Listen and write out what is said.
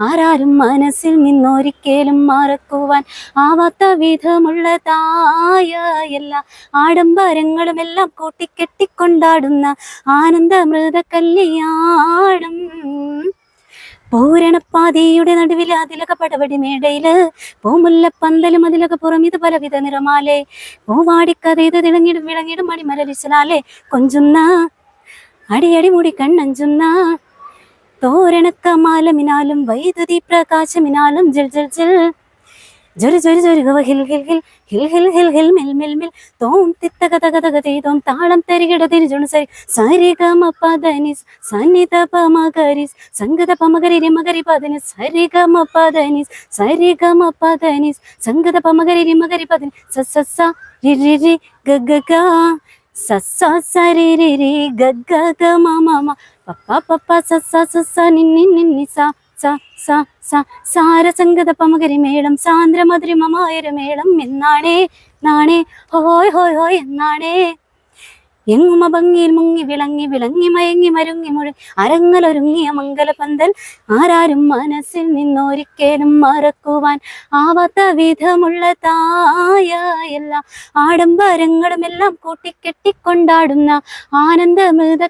ആരാരും മനസ്സിൽ നിന്നൊരിക്കലും മറക്കുവാൻ ആവാത്ത വിധമുള്ളതായ എല്ലാ ആഡംബരങ്ങളും എല്ലാം കൂട്ടിക്കെട്ടിക്കൊണ്ടാടുന്ന ആനന്ദമൃത കല്യാണം പൂരണപ്പാതയുടെ നടുവിൽ അതിലൊക്കെ പടപടി മേടയിൽ പൂമുല്ലപ്പന്തലും അതിലക പുറമിത് പലവിധ നിറമാലേ പൂവാടിക്കഥ ഇത് തിളങ്ങിടും വിളങ്ങിടും മണിമലരിച്ചലാലെ കൊഞ്ചുന്ന അടിയടി മുടി കണ്ണഞ്ചുന്ന തോരണക്കമാലമിനാലും വൈദ്യുതി പ്രകാശമിനാലും ജൽ ജൽ ജൽ. ജൊരു ജൊരു ജൊരുകവ ഹിൽ ഹിൽ ഹിൽ. ഹിൽ ഹിൽ ഹിൽ ഹിൽ മിൽ മിൽ മിൽ. തോം തിത്തക തക തക തീതോം താളം തരികിട തിരിജുണ സരി. സരി ഗമ പദനിസ് സന്നിധ പമകരിസ് സംഗത പമകരി രിമകരി പദനിസ് സരി ഗമ പദനിസ് സരി ഗമ പദനിസ് സംഗത പമകരി രിമകരി പദനി സ സ സ രി രി രി ഗ ഗ ഗ. സ സ സ രി രി രി ഗ ഗ ഗ മ മ മ പ പ പ പ സ. സ മേളം എന്നാണേ നാണേ ഹോയ് ഹോയ് ഹോയ് എന്നാണേ. എങ്ങുമ മുങ്ങി വിളങ്ങി വിളങ്ങി മയങ്ങി മരുങ്ങി മുഴി അരങ്ങലൊരുങ്ങിയ മംഗലപന്തൽ. ആരാരും മനസ്സിൽ നിന്നൊരിക്കലും മറക്കുവാൻ ആവാത്ത വിധമുള്ളതായ എല്ലാ. ആഡംബരങ്ങളും എല്ലാം കൂട്ടിക്കെട്ടിക്കൊണ്ടാടുന്ന ആനന്ദമൃത